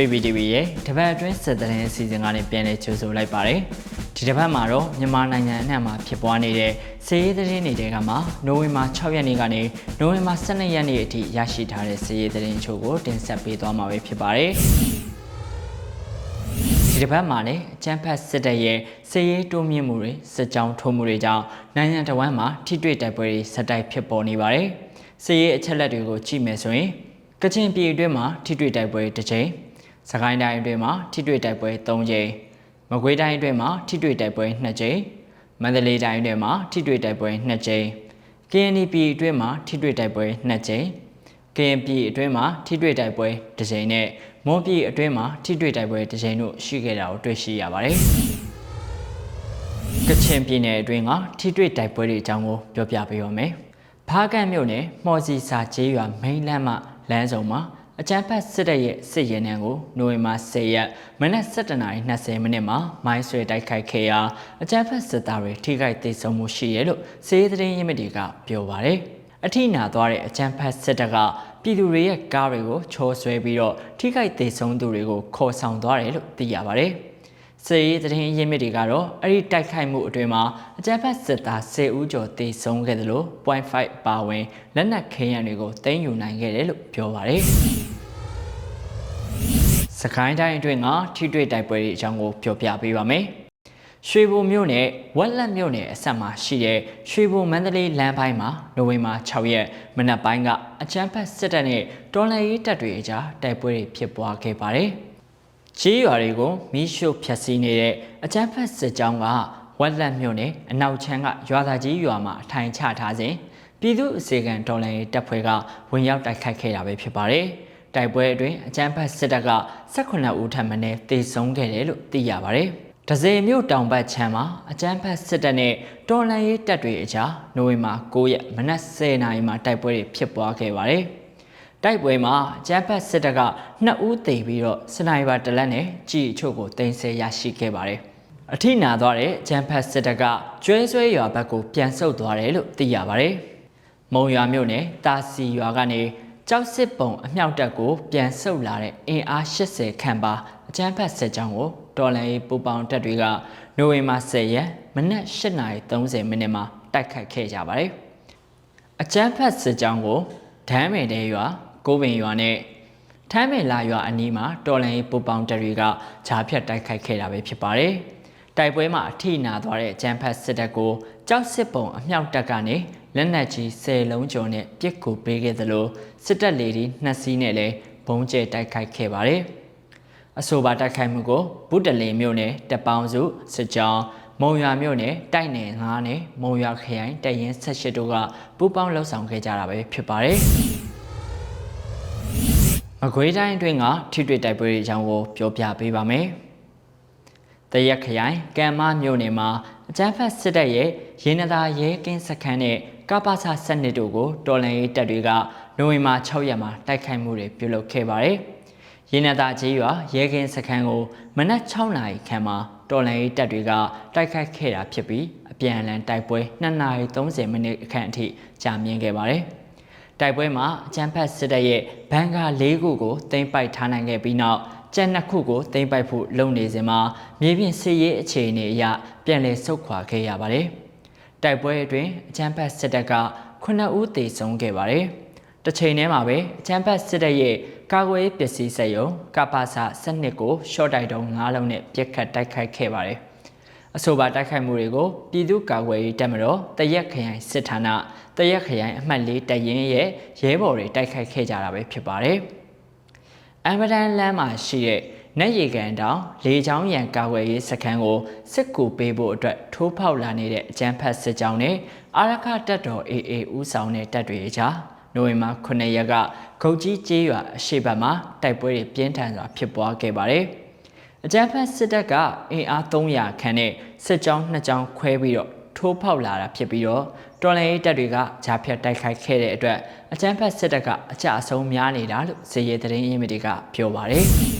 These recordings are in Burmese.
PPTV ရဲ့တပတ်အတွင်းစစ်တရင်အစီအစဉ်ကနေပြန်လည်ကြိုဆိုလိုက်ပါတယ်။ဒီတစ်ပတ်မှာတော့မြန်မာနိုင်ငံအနှံ့မှာဖြစ်ပွားနေတဲ့စီးရေးသတင်းတွေကမှနိုဝင်ဘာ6ရက်နေ့ကနေနိုဝင်ဘာ12ရက်နေ့အထိရရှိထားတဲ့စီးရေးသတင်းချို့ကိုတင်ဆက်ပေးသွားမှာပဲဖြစ်ပါတယ်။ဒီတစ်ပတ်မှာလည်းအချမ်းဖတ်စစ်တပ်ရဲ့စီးရေးတိုးမြင့်မှုတွေစစ်ကြောင်းထိုးမှုတွေကြောင့်နိုင်ငံတော်ဝန်မှာထိတွေ့တိုက်ပွဲတွေဆက်တိုက်ဖြစ်ပေါ်နေပါတယ်။စီးရေးအချက်လက်တွေကိုကြည့်မယ်ဆိုရင်ကချင်ပြည်အတွင်းမှာထိတွေ့တိုက်ပွဲတစ်ကြိမ် စကိုင်းတိုင်းအတွင်းမှာထိတွေ့တိုက်ပွဲ3ကြိမ်မကွေးတိုင်းအတွင်းမှာထိတွေ့တိုက်ပွဲ2ကြိမ်မန္တလေးတိုင်းအတွင်းမှာထိတွေ့တိုက်ပွဲ2ကြိမ် KNP အတွင်းမှာထိတွေ့တိုက်ပွဲ2ကြိမ် KNP အတွင်းမှာထိတွေ့တိုက်ပွဲ1ကြိမ်နဲ့မွန်ပြည်အတွင်းမှာထိတွေ့တိုက်ပွဲ1ကြိမ်တို့ရှိခဲ့တာကိုတွေ့ရှိရပါတယ်ကချင်ပြည်နယ်အတွင်းကထိတွေ့တိုက်ပွဲတွေအကြောင်းကိုပြောပြပေးပါမယ်။ဖားကန့်မြို့နယ်မော်စီစာကျေးရွာမိန်းလမ်းမှလမ်းစုံမှာ အကြမ်းဖက်စစ်တပ်ရဲ့စစ်ရင်နှံကိုနိုဝင်ဘာ10ရက်မနက်7:20မိနစ်မှာမိုင်းဆွဲတိုက်ခိုက်ခဲ့ရာအကြမ်းဖက်စစ်သားတွေထိခိုက်ဒေဆုံးမှုရှိရလို့စေးသတင်းရင်းမြစ်တွေကပြောပါရယ်အထိနာသွားတဲ့အကြမ်းဖက်စစ်တပ်ကပြည်သူတွေရဲ့ကားတွေကိုချိုးဆွဲပြီးတော့ထိခိုက်ဒေဆုံးသူတွေကိုခေါ်ဆောင်သွားတယ်လို့သိရပါတယ်။စေရေးသတင်းရင်းမြစ်တွေကတော့အဲ့ဒီတိုက်ခိုက်မှုအတွင်းမှာအကြမ်းဖက်စစ်သား10ဦးကျော်တေဆုံးခဲ့တယ်လို့ .5 ပါဝင်လက်နက်ခဲယံတွေကိုတင်ယူနိုင်ခဲ့တယ်လို့ပြောပါတယ်။ စကိုင်းတိုင်းအတွင်းကထိတွေ့တိုက်ပွဲတွေအကြောင်းကိုပြောပြပေးပါမယ်။ရွှေဘုံမြို့နယ်ဝက်လက်မြို့နယ်အဆက်မှာရှိတဲ့ရွှေဘုံမန္တလေးလမ်းပိုင်းမှာနိုဝင်ဘာ6ရက်မနက်ပိုင်းကအချမ်းဖက်စစ်တပ်နဲ့တော်လှန်ရေးတပ်တွေအကြားတိုက်ပွဲတွေဖြစ်ပွားခဲ့ပါတယ်။ကြီးရွာတွေကိုမီးရှို့ဖျက်ဆီးနေတဲ့အချမ်းဖက်စစ်ကြောင်းကဝက်လက်မြို့နယ်အနောက်ချမ်းကရွာသားကြီးရွာမှာအထိုင်ချထားစဉ်ပြည်သူအစေခံတော်လှန်ရေးတပ်ဖွဲ့ကဝင်ရောက်တိုက်ခိုက်ခဲ့တာပဲဖြစ်ပါတယ်။ တိုက်ပွဲအတွင်းအကြမ်းဖက်စစ်တပ်က18ဦးထပ်မံတေဆုံးခဲ့တယ်လို့သိရပါတယ်။ဒဇယ်မြို့တောင်ဘက်ခြမ်းမှာအကြမ်းဖက်စစ်တပ်နဲ့တော်လှန်ရေးတပ်တွေအကြားနိုဝင်ဘာ9ရက်မနက်10:00နာရီမှာတိုက်ပွဲတွေဖြစ်ပွားခဲ့ပါတယ်။တိုက်ပွဲမှာအကြမ်းဖက်စစ်တပ်က2ဦးသေပြီးတော့စနိုက်ပါတလက်နဲ့ကြီးအချို့ကိုတင်ဆက်ရရှိခဲ့ပါတယ်။အထိနာသွားတဲ့ဂျမ်ဖတ်စစ်တပ်ကကျွဲဆွဲရွာဘက်ကိုပြန်ဆုတ်သွားတယ်လို့သိရပါတယ်။မုံရွာမြို့နယ်တာစီရွာကနေ ကြောက်စစ်ပုံအမြောက်တပ်ကိုပြန်ဆုတ်လာတဲ့အင်အား80ခန့်ပါအကြမ်းဖက်စစ်ကြောင်းကိုတော်လန်ရေးပူပေါင်းတပ်တွေကနိုဝင်ဘာ10ရက်မနက်8:30မိနစ်မှာတိုက်ခတ်ခဲ့ကြပါတယ်။အကြမ်းဖက်စစ်ကြောင်းကိုဒမ်းမယ်တဲရွာကိုပင်ရွာနဲ့ထမ်းမယ်လာရွာအနီးမှာတော်လန်ရေးပူပေါင်းတပ်တွေကဂျားဖြတ်တိုက်ခိုက်ခဲ့တာပဲဖြစ်ပါတယ်။တိုက်ပွဲမှာအထိနာသွားတဲ့ဂျမ်ဖတ်စစ်တပ်ကိုကြောက်စစ်ပုံအမြောက်တပ်ကနေ လက်နက်ကြီး10လုံးကျော်နဲ့ပစ်ကူပေးခဲ့သလိုစစ်တပ်လေဒီနှစ်စီးနဲ့လည်းဘုံကျဲတိုက်ခိုက်ခဲ့ပါတယ်။အဆိုပါတိုက်ခိုက်မှုကိုဗုဒ္ဓလင်မြို့နယ်တပောင်စုစစ်ကြောင်းမုံရွာမြို့နယ်တိုက်နယ်9နဲ့မုံရွာခရိုင်တရင်78တို့ကပူးပေါင်းလှုပ်ဆောင်ခဲ့ကြတာပဲဖြစ်ပါတယ်။မကွေးတိုင်းအတွင်းကထိတွေ့တိုက်ပွဲတွေအကြောင်းကိုပြောပြပေးပါမယ်။တရက်ခရိုင်ကံမမြို့နယ်မှာအကြမ်းဖက်စစ်တပ်ရဲ့ ရင်းနသာရဲကင်းစခန်းနဲ့ကပ္ပစာစနစ်တို့ကိုတော်လန်ရေးတပ်တွေကနိုဝင်ဘာ6ရက်မှာတိုက်ခိုက်မှုတွေပြုလုပ်ခဲ့ပါတယ်။ရင်းနသာကြီးရွာရဲကင်းစခန်းကိုမနက်6နာရီခန့်မှာတော်လန်ရေးတပ်တွေကတိုက်ခိုက်ခဲ့တာဖြစ်ပြီးအပြန်အလှန်တိုက်ပွဲ2နာရီ30မိနစ်အခန့်အထိကြာမြင့်ခဲ့ပါတယ်။တိုက်ပွဲမှာအကြမ်းဖက်စစ်တပ်ရဲ့ဘန်ကာ၄ခုကိုတင်ပိုက်ထားနိုင်ခဲ့ပြီးနောက်ကျန်နှစ်ခုကိုတင်ပိုက်ဖို့လုပ်နေစဉ်မှာမြေပြင်စစ်ရေးအခြေအနေအရပြန်လည်ဆုတ်ခွာခဲ့ရပါတယ်။ တိုက်ပွဲအတွင်းအကြမ်းဖက်စစ်တပ်က9ဦးသေဆုံးခဲ့ပါတယ်။တစ်ချိန်တည်းမှာပဲအကြမ်းဖက်စစ်တပ်ရဲ့ကာကွယ်ရေးပစ္စည်းစက်ရုံကပ္ပစာစနစ်ကိုရှော့တိုက်တုံး9လုံးနဲ့ပြစ်ခတ်တိုက်ခိုက်ခဲ့ပါတယ်။အဆိုပါတိုက်ခိုက်မှုတွေကိုပြည်သူ့ကာကွယ်ရေးတပ်မတော်တရက်ခရိုင်စစ်ဌာနတရက်ခရိုင်အမှတ်၄တရင်ရဲ့ရဲဘော်တွေတိုက်ခိုက်ခဲ့ကြတာပဲဖြစ်ပါတယ်။အမ်ဘဒန်လမ်းမှာရှိတဲ့ နက်ရီကန်တောင်လေချောင်းရန်ကာဝယ်ရေးစခန်းကိုစစ်ကူပေးဖို့အတွက်ထိုးဖောက်လာနေတဲ့အကြမ်းဖက်စစ်ကြောင်းနဲ့အာရခတပ်တော် AA ဦးဆောင်တဲ့တပ်တွေအကြားနိုဝင်ဘာ9ရက်ကခုတ်ကြီးကျေးရွာအရှိတ်ဘက်မှာတိုက်ပွဲတွေပြင်းထန်စွာဖြစ်ပွားခဲ့ပါတယ်။အကြမ်းဖက်စစ်တပ်ကအင်အား300ခန့်နဲ့စစ်ကြောင်း2ကြောင်းခွဲပြီးတော့ထိုးဖောက်လာတာဖြစ်ပြီးတော့တော်လှန်ရေးတပ်တွေကဂျာဖြတ်တိုက်ခိုက်ခဲ့တဲ့အတွက်အကြမ်းဖက်စစ်တပ်ကအကြအဆုံးများနေတာလို့ဇေယျသတင်းရင်းမြစ်တွေကပြောပါတယ်။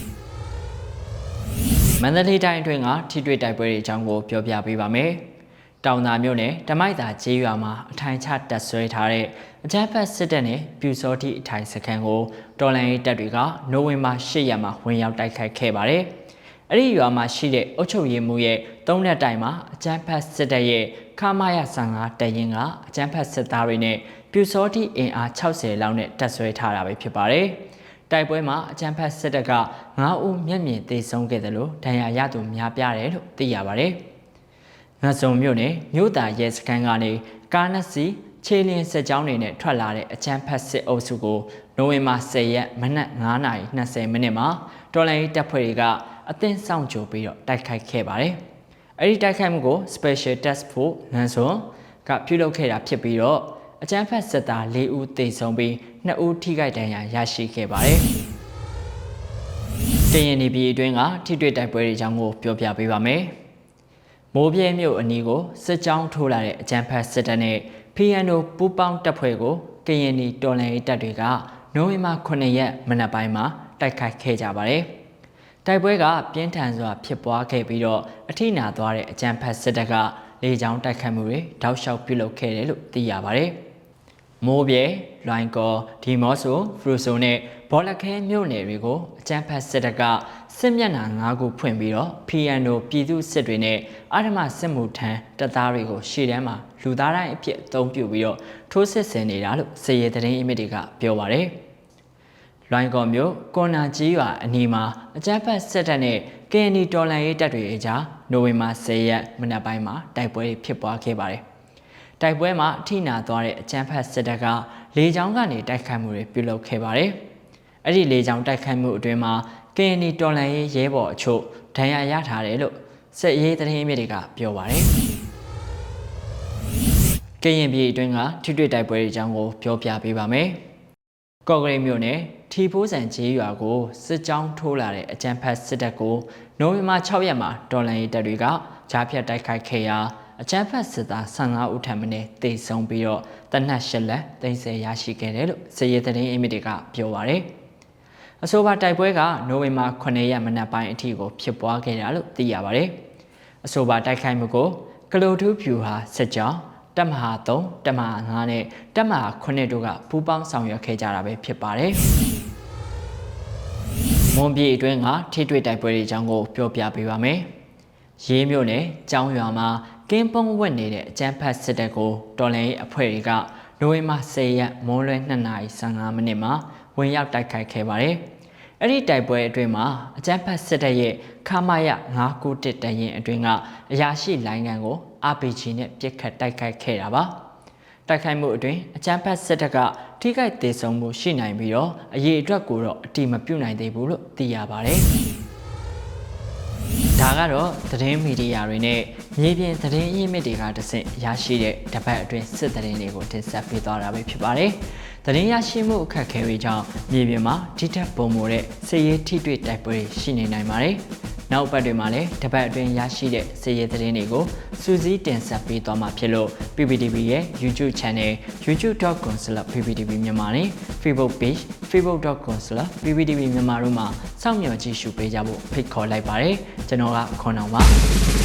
မန္တလေးတိုင်းအတွင်းကထိတွေ့တိုက်ပွဲတွေအကြောင်းကိုပြောပြပေးပါမယ်။တောင်သာမြို့နယ်ဓမိုက်သာကျေးရွာမှာအထိုင်ချတပ်ဆွဲထားတဲ့အကြမ်းဖက်စစ်တပ်နဲ့ပြူစောတိအထိုင်စခန်းကိုတော်လန်ရေးတပ်တွေကနိုဝင်ဘာ10ရက်မှာဝင်ရောက်တိုက်ခိုက်ခဲ့ပါတယ်။အဲ့ဒီရွာမှာရှိတဲ့အုတ်ချုပ်ရည်မှုရဲ့သုံးရက်တိုင်မှာအကြမ်းဖက်စစ်တပ်ရဲ့ခမာယ55တရင်ကအကြမ်းဖက်စစ်သားတွေနဲ့ပြူစောတိအင်အား60လောက်နဲ့တပ်ဆွဲထားတာပဲဖြစ်ပါတယ်။ တိုက်ပွဲမှာအကြမ်းဖက်စစ်တပ်က9ဦးမျက်မြင်သေဆုံးခဲ့တယ်လို့ဒဏ်ရာရသူများပြားတယ်လို့သိရပါတယ်။ငါစုံမြို့နယ်မြို့သားရဲစခန်းကနေကားနှစ်စီးခြေလျင်စစ်ကြောင်းတွေနဲ့ထွက်လာတဲ့အချမ်းဖတ်စစ်အုပ်စုကိုနိုဝင်ဘာ10ရက်မနက်9:20မိနစ်မှာတော်လိုင်းတပ်ဖွဲ့တွေကအသင်းဆောင်ကြိုပြီးတော့တိုက်ခိုက်ခဲ့ပါတယ်။အဲဒီတိုက်ခိုက်မှုကို Special Task Force နန်းစွန်ကပြုလုပ်ခဲ့တာဖြစ်ပြီးတော့အချမ်းဖတ်စစ်သား၄ဦးသေဆုံးပြီး 2ဦးထိခိုက်ဒဏ်ရာရရှိခဲ့ပါတယ်။တရင်နေပြည်အတွင်းကထိတွေ့တိုက်ပွဲတွေအကြောင်းကိုပြောပြပေးပါမယ်။မိုးပြဲမြို့အနီးကိုစစ်ကြောင်းထိုးလာတဲ့အကြမ်းဖက်စစ်တပ်နဲ့ PNO ပူးပေါင်းတပ်ဖွဲ့ကိုကရင်နီတော်လှန်ရေးတပ်တွေကနိုဝင်ဘာ9ရက်မနက်ပိုင်းမှာတိုက်ခိုက်ခဲ့ကြပါတယ်။တိုက်ပွဲကပြင်းထန်စွာဖြစ်ပွားခဲ့ပြီးတော့အထိနာသွားတဲ့အကြမ်းဖက်စစ်တပ်ကလေကြောင်းတိုက်ခိုက်မှုတွေတောက်လျှောက်ပြုလုပ်ခဲ့တယ်လို့သိရပါတယ်။ မိုးပြဲလွိုင်ကော်ဒီမော့ဆိုဖရူဆိုနဲ့ဘောလခဲမြို့နယ်တွေကိုအကြမ်းဖက်စစ်တပ်ကစစ်မျက်နှာ၅ခုဖွင့်ပြီးတော့ PNO ပြည်သူစစ်တွေနဲ့အာဓမစစ်မှုထမ်းတပ်သားတွေကိုရှေ့တန်းမှာလူသားတိုင်းအဖြစ်အသုံးပြုပြီးတော့ထိုးစစ်ဆင်နေတာလို့စေရသတင်းအမိတွေကပြောပါတယ်။လွိုင်ကော်မြို့ကွန်နာကြီးရွာအနီးမှာအကြမ်းဖက်စစ်တပ်နဲ့ KNY တော်လှန်ရေးတပ်တွေအကြားနိုဝင်ဘာ10ရက်မနက်ပိုင်းမှာတိုက်ပွဲဖြစ်ပွားခဲ့ပါတယ်။ တိုက်ပွဲမှာအထိနာသွားတဲ့အကြမ်းဖက်စစ်တပ်ကလေကြောင်းကနေတိုက်ခိုက်မှုတွေပြုလုပ်ခဲ့ပါတယ်။အဲ့ဒီလေကြောင်းတိုက်ခိုက်မှုအတွင်းမှာ KNY တော်လှန်ရေးရဲဘော်အချို့ဒဏ်ရာရထားတယ်လို့စစ်ရေးသတင်းအမြစ်တွေကပြောပါတယ်။ကရင်ပြည်အတွင်းကထိတွေ့တိုက်ပွဲတွေအကြောင်းကိုပြောပြပေးပါမယ်။ကော့ကရိတ်မြို့နယ်ထီဖိုးဆန်ကျေးရွာကိုစစ်ကြောင်းထိုးလာတဲ့အကြမ်းဖက်စစ်တပ်ကိုနိုဝင်ဘာ6ရက်မှာတော်လှန်ရေးတပ်တွေကဂျားဖြတ်တိုက်ခိုက်ခဲ့ရာ အကြမ်းဖက်စစ်သား15ဦးထပ်မံတေဆုံးပြီးတော့တနတ်ရှက်လက်တင်ဆက်ရရှိခဲ့တယ်လို့စစ်ရေးသတင်းအမိတွေကပြောပါရယ်။အဆိုပါတိုက်ပွဲကနိုဝင်ဘာ9ရက်မနက်ပိုင်းအထိကိုဖြစ်ပွားခဲ့တာလို့သိရပါရယ်။အဆိုပါတိုက်ခိုက်မှုကိုကလိုထူးဖြူဟာစစ်ကြောင်းတက်မဟာ3တက်မဟာ5နဲ့တက်မဟာ9တို့ကပူးပေါင်းဆောင်ရွက်ခဲ့ကြတာပဲဖြစ်ပါတယ်။မွန်ပြည်အတွင်းကထိတွေ့တိုက်ပွဲတွေအကြောင်းကိုပြောပြပေးပါမယ်။ရေးမြို့နယ်ကျောင်းရွာမှာ ကင်းပုံးဝက်နေတဲ့အကျန်းဖတ်စစ်တပ်ကိုတော်လှန်ရေးအဖွဲ့တွေကနိုဝင်ဘာ10ရက်မွန်းလွဲ2:15မိနစ်မှာဝင်ရောက်တိုက်ခိုက်ခဲ့ပါတယ်။အဲ့ဒီတိုက်ပွဲအတွင်းမှာအကြမ်းဖက်စစ်တပ်ရဲ့ခမာယ991တရင်အတွင်းကအရာရှိလိုင်းကန်ကို RPG နဲ့ပြစ်ခတ်တိုက်ခိုက်ခဲ့တာပါတိုက်ခိုက်မှုအတွင်းအကြမ်းဖက်စစ်တပ်ကထိခိုက်ဒေဆုံးမှုရှိနိုင်ပြီးတော့အရေးအတွက်ကိုတော့အတိမပြုတ်နိုင်သေးဘူးလို့သိရပါတယ် ဒါကတော့သတင်းမီဒီယာတွေနဲ့မြေပြင်သတင်းအရင်းမြစ်တွေကတဆင့်ရရှိတဲ့တပတ်အတွင်းစစ်သတင်းတွေကိုတင်ဆက်ပေးသွားတာပဲဖြစ်ပါတယ်။သတင်းရရှိမှုအခက်အခဲတွေကြောင့်မြေပြင်မှာထိထက်ပုံမိုတဲ့စည်ရေးထိတွေ့တိုက်ပွဲရှိနေနိုင်ပါတယ်။နောက်ပတ်တွေမှာလည်းတပတ်အတွင်းရရှိတဲ့စည်ရေးသတင်းတွေကိုစူးစီးတင်ဆက်ပေးသွားမှာဖြစ်လို့ PPTV ရဲ့ YouTube Channel youtube.com/pptv မြန်မာနဲ့ Facebook Page facebook.com/pptv မြန်မာတို့မှာစောင့်မျှော်ကြည့်ရှုပေးကြဖို့ဖိတ်ခေါ်လိုက်ပါတယ်။ကျွန်တော်ကခွန်အောင်ပါ။